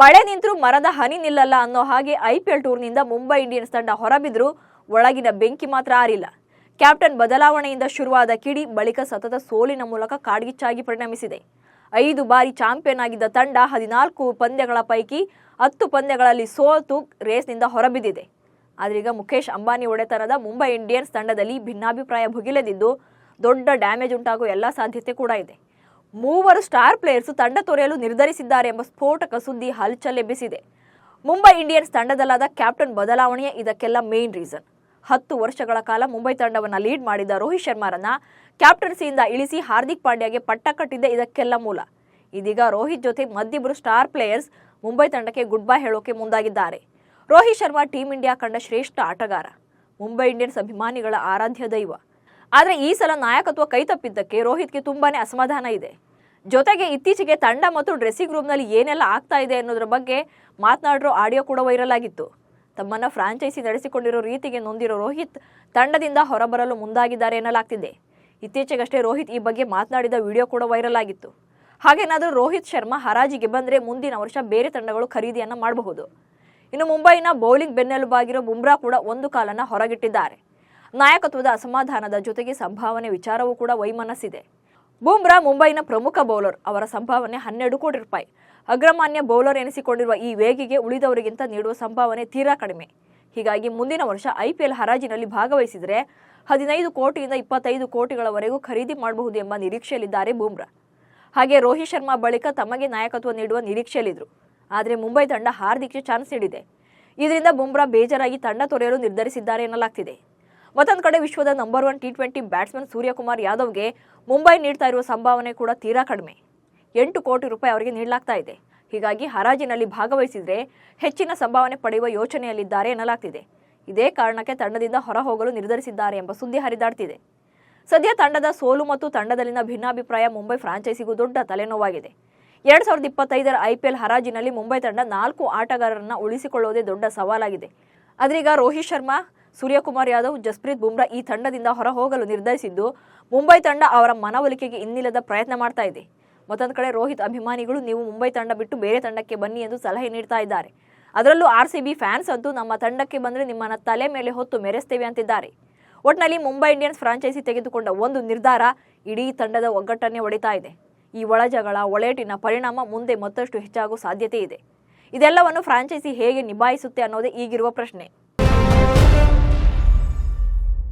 ಮಳೆ ನಿಂತರೂ ಮರದ ಹನಿ ನಿಲ್ಲಲ್ಲ ಅನ್ನೋ ಹಾಗೆ ಐಪಿಎಲ್ ಟೂರ್ನಿಂದ ಮುಂಬೈ ಇಂಡಿಯನ್ಸ್ ತಂಡ ಹೊರಬಿದ್ರೂ ಒಳಗಿನ ಬೆಂಕಿ ಮಾತ್ರ ಆರಿಲ್ಲ. ಕ್ಯಾಪ್ಟನ್ ಬದಲಾವಣೆಯಿಂದ ಶುರುವಾದ ಕಿಡಿ ಬಳಿಕ ಸತತ ಸೋಲಿನ ಮೂಲಕ ಕಾಡ್ಗಿಚ್ಚಾಗಿ ಪರಿಣಮಿಸಿದೆ. ಐದು ಬಾರಿ ಚಾಂಪಿಯನ್ ಆಗಿದ್ದ ತಂಡ ಹದಿನಾಲ್ಕು ಪಂದ್ಯಗಳ ಪೈಕಿ ಹತ್ತು ಪಂದ್ಯಗಳಲ್ಲಿ ಸೋತು ರೇಸ್ನಿಂದ ಹೊರಬಿದ್ದಿದೆ. ಆದ್ರೀಗ ಮುಖೇಶ್ ಅಂಬಾನಿ ಒಡೆತನದ ಮುಂಬೈ ಇಂಡಿಯನ್ಸ್ ತಂಡದಲ್ಲಿ ಭಿನ್ನಾಭಿಪ್ರಾಯ ಭುಗಿಲೆದಿದ್ದು ದೊಡ್ಡ ಡ್ಯಾಮೇಜ್ ಉಂಟಾಗುವ ಎಲ್ಲ ಸಾಧ್ಯತೆ ಕೂಡ ಇದೆ. ಮೂವರು ಸ್ಟಾರ್ ಪ್ಲೇಯರ್ಸ್ ತಂಡ ತೊರೆಯಲು ನಿರ್ಧರಿಸಿದ್ದಾರೆ ಎಂಬ ಸ್ಫೋಟಕ ಸುದ್ದಿ ಹಲ್ಚಲ್ ಎಬ್ಬಿಸಿದೆ ಮುಂಬೈ ಇಂಡಿಯನ್ಸ್ ತಂಡದಲ್ಲಾದ ಕ್ಯಾಪ್ಟನ್ ಬದಲಾವಣೆಯೇ ಇದಕ್ಕೆಲ್ಲ ಮೇನ್ ರೀಸನ್. ಹತ್ತು ವರ್ಷಗಳ ಕಾಲ ಮುಂಬೈ ತಂಡವನ್ನು ಲೀಡ್ ಮಾಡಿದ ರೋಹಿತ್ ಶರ್ಮಾರನ್ನ ಕ್ಯಾಪ್ಟನ್ಸಿಯಿಂದ ಇಳಿಸಿ ಹಾರ್ದಿಕ್ ಪಾಂಡ್ಯಗೆ ಪಟ್ಟ ಕಟ್ಟಿದ್ದೆ ಇದಕ್ಕೆಲ್ಲ ಮೂಲ. ಇದೀಗ ರೋಹಿತ್ ಜೊತೆ ಮತ್ತಿಬ್ಬರು ಸ್ಟಾರ್ ಪ್ಲೇಯರ್ಸ್ ಮುಂಬೈ ತಂಡಕ್ಕೆ ಗುಡ್ ಬೈ ಹೇಳೋಕೆ ಮುಂದಾಗಿದ್ದಾರೆ. ರೋಹಿತ್ ಶರ್ಮಾ ಟೀಂ ಇಂಡಿಯಾ ಕಂಡ ಶ್ರೇಷ್ಠ ಆಟಗಾರ. ಮುಂಬೈ ಇಂಡಿಯನ್ಸ್ ಅಭಿಮಾನಿಗಳ ಆರಾಧ್ಯ ದೈವ. ಆದರೆ ಈ ಸಲ ನಾಯಕತ್ವ ಕೈತಪ್ಪಿದ್ದಕ್ಕೆ ರೋಹಿತ್ಗೆ ತುಂಬಾನೇ ಅಸಮಾಧಾನ ಇದೆ. ಜೊತೆಗೆ ಇತ್ತೀಚೆಗೆ ತಂಡ ಮತ್ತು ಡ್ರೆಸ್ಸಿಂಗ್ ರೂಮ್ನಲ್ಲಿ ಏನೆಲ್ಲ ಆಗ್ತಾ ಇದೆ ಅನ್ನೋದ್ರ ಬಗ್ಗೆ ಮಾತನಾಡಿರೋ ಆಡಿಯೋ ಕೂಡ ವೈರಲ್ ಆಗಿತ್ತು. ತಮ್ಮನ್ನ ಫ್ರಾಂಚೈಸಿ ನಡೆಸಿಕೊಂಡಿರೋ ರೀತಿಗೆ ನೊಂದಿರೋ ರೋಹಿತ್ ತಂಡದಿಂದ ಹೊರಬರಲು ಮುಂದಾಗಿದ್ದಾರೆ ಎನ್ನಲಾಗ್ತಿದೆ. ಇತ್ತೀಚೆಗಷ್ಟೇ ರೋಹಿತ್ ಈ ಬಗ್ಗೆ ಮಾತನಾಡಿದ ವಿಡಿಯೋ ಕೂಡ ವೈರಲ್ ಆಗಿತ್ತು. ಹಾಗೇನಾದರೂ ರೋಹಿತ್ ಶರ್ಮಾ ಹರಾಜಿಗೆ ಬಂದರೆ ಮುಂದಿನ ವರ್ಷ ಬೇರೆ ತಂಡಗಳು ಖರೀದಿಯನ್ನು ಮಾಡಬಹುದು. ಇನ್ನು ಮುಂಬೈನ ಬೌಲಿಂಗ್ ಬೆನ್ನೆಲುಬಾಗಿರೋ ಬುಮ್ರಾ ಕೂಡ ಒಂದು ಕಾಲನ್ನು ಹೊರಗಿಟ್ಟಿದ್ದಾರೆ. ನಾಯಕತ್ವದ ಅಸಮಾಧಾನದ ಜೊತೆಗೆ ಸಂಭಾವನೆ ವಿಚಾರವೂ ಕೂಡ ವೈಮನಸ್ಸಿದೆ. ಬುಮ್ರಾ ಮುಂಬೈನ ಪ್ರಮುಖ ಬೌಲರ್, ಅವರ ಸಂಭಾವನೆ ಹನ್ನೆರಡು ಕೋಟಿ ರೂಪಾಯಿ. ಅಗ್ರಮಾನ್ಯ ಬೌಲರ್ ಎನಿಸಿಕೊಂಡಿರುವ ಈ ವೇಗಿಗೆ ಉಳಿದವರಿಗಿಂತ ನೀಡುವ ಸಂಭಾವನೆ ತೀರಾ ಕಡಿಮೆ. ಹೀಗಾಗಿ ಮುಂದಿನ ವರ್ಷ ಐಪಿಎಲ್ ಹರಾಜಿನಲ್ಲಿ ಭಾಗವಹಿಸಿದರೆ ಹದಿನೈದು ಕೋಟಿಯಿಂದ ಇಪ್ಪತ್ತೈದು ಕೋಟಿಗಳವರೆಗೂ ಖರೀದಿ ಮಾಡಬಹುದು ಎಂಬ ನಿರೀಕ್ಷೆಯಲ್ಲಿದ್ದಾರೆ ಬುಮ್ರಾ. ಹಾಗೆ ರೋಹಿತ್ ಶರ್ಮಾ ಬಳಿಕ ತಮಗೆ ನಾಯಕತ್ವ ನೀಡುವ ನಿರೀಕ್ಷೆಯಲ್ಲಿದ್ದರು ಆದರೆ ಮುಂಬೈ ತಂಡ ಹಾರ್ದಿಕ್ಗೆ ಚಾನ್ಸ್ ನೀಡಿದೆ. ಇದರಿಂದ ಬುಮ್ರಾ ಬೇಜಾರಾಗಿ ತಂಡ ತೊರೆಯಲು ನಿರ್ಧರಿಸಿದ್ದಾರೆ ಎನ್ನಲಾಗ್ತಿದೆ. ಮತ್ತೊಂದು ಕಡೆ ವಿಶ್ವದ number one T twenty batsman Suryakumar ಯಾದವ್ಗೆ Mumbai ನೀಡ್ತಾ ಇರುವ ಸಂಭಾವನೆ ಕೂಡ ತೀರಾ ಕಡಿಮೆ. ಎಂಟು ಕೋಟಿ ರೂಪಾಯಿ ಅವರಿಗೆ ನೀಡಲಾಗ್ತಾ ಇದೆ. ಹೀಗಾಗಿ ಹರಾಜಿನಲ್ಲಿ ಭಾಗವಹಿಸಿದರೆ ಹೆಚ್ಚಿನ ಸಂಭಾವನೆ ಪಡೆಯುವ ಯೋಚನೆಯಲ್ಲಿದ್ದಾರೆ ಎನ್ನಲಾಗ್ತಿದೆ. ಇದೇ ಕಾರಣಕ್ಕೆ ತಂಡದಿಂದ ಹೊರಹೋಗಲು ನಿರ್ಧರಿಸಿದ್ದಾರೆ ಎಂಬ ಸುದ್ದಿ ಹರಿದಾಡ್ತಿದೆ. ಸದ್ಯ ತಂಡದ ಸೋಲು ಮತ್ತು ತಂಡದಲ್ಲಿನ ಭಿನ್ನಾಭಿಪ್ರಾಯ ಮುಂಬೈ ಫ್ರಾಂಚೈಸಿಗೂ ದೊಡ್ಡ ತಲೆನೋವಾಗಿದೆ. ಎರಡ್ ಸಾವಿರದ ಇಪ್ಪತ್ತೈದರ ಐಪಿಎಲ್ ಹರಾಜಿನಲ್ಲಿ ಮುಂಬೈ ತಂಡ ನಾಲ್ಕು ಆಟಗಾರರನ್ನ ಉಳಿಸಿಕೊಳ್ಳುವುದೇ ದೊಡ್ಡ ಸವಾಲಾಗಿದೆ. ಆದ್ರೀಗ ರೋಹಿತ್ ಶರ್ಮಾ ಸೂರ್ಯಕುಮಾರ್ ಯಾದವ್, ಜಸ್ಪ್ರೀತ್ ಬುಮ್ರಾ ಈ ತಂಡದಿಂದ ಹೊರಹೋಗಲು ನಿರ್ಧರಿಸಿದ್ದು, ಮುಂಬೈ ತಂಡ ಅವರ ಮನವೊಲಿಕೆಗೆ ಇನ್ನಿಲ್ಲದ ಪ್ರಯತ್ನ ಮಾಡ್ತಾ ಇದೆ. ಮತ್ತೊಂದು ಕಡೆ ರೋಹಿತ್ ಅಭಿಮಾನಿಗಳು, ನೀವು ಮುಂಬೈ ತಂಡ ಬಿಟ್ಟು ಬೇರೆ ತಂಡಕ್ಕೆ ಬನ್ನಿ ಎಂದು ಸಲಹೆ ನೀಡ್ತಾ ಇದ್ದಾರೆ. ಅದರಲ್ಲೂ ಆರ್ ಫ್ಯಾನ್ಸ್ ಅಂತೂ ನಮ್ಮ ತಂಡಕ್ಕೆ ಬಂದರೆ ನಿಮ್ಮನ್ನ ತಲೆ ಮೇಲೆ ಹೊತ್ತು ಮೆರೆಸ್ತೇವೆ ಅಂತಿದ್ದಾರೆ. ಒಟ್ನಲ್ಲಿ ಮುಂಬೈ ಇಂಡಿಯನ್ಸ್ ಫ್ರಾಂಚೈಸಿ ತೆಗೆದುಕೊಂಡ ಒಂದು ನಿರ್ಧಾರ ಇಡೀ ತಂಡದ ಒಗ್ಗಟ್ಟನ್ನೇ ಒಡಿತಾ ಇದೆ. ಈ ಒಳಜಗಳ ಒಳೇಟಿನ ಪರಿಣಾಮ ಮುಂದೆ ಮತ್ತಷ್ಟು ಹೆಚ್ಚಾಗುವ ಸಾಧ್ಯತೆ ಇದೆ. ಇದೆಲ್ಲವನ್ನು ಫ್ರಾಂಚೈಸಿ ಹೇಗೆ ನಿಭಾಯಿಸುತ್ತೆ ಅನ್ನೋದೇ ಈಗಿರುವ ಪ್ರಶ್ನೆ.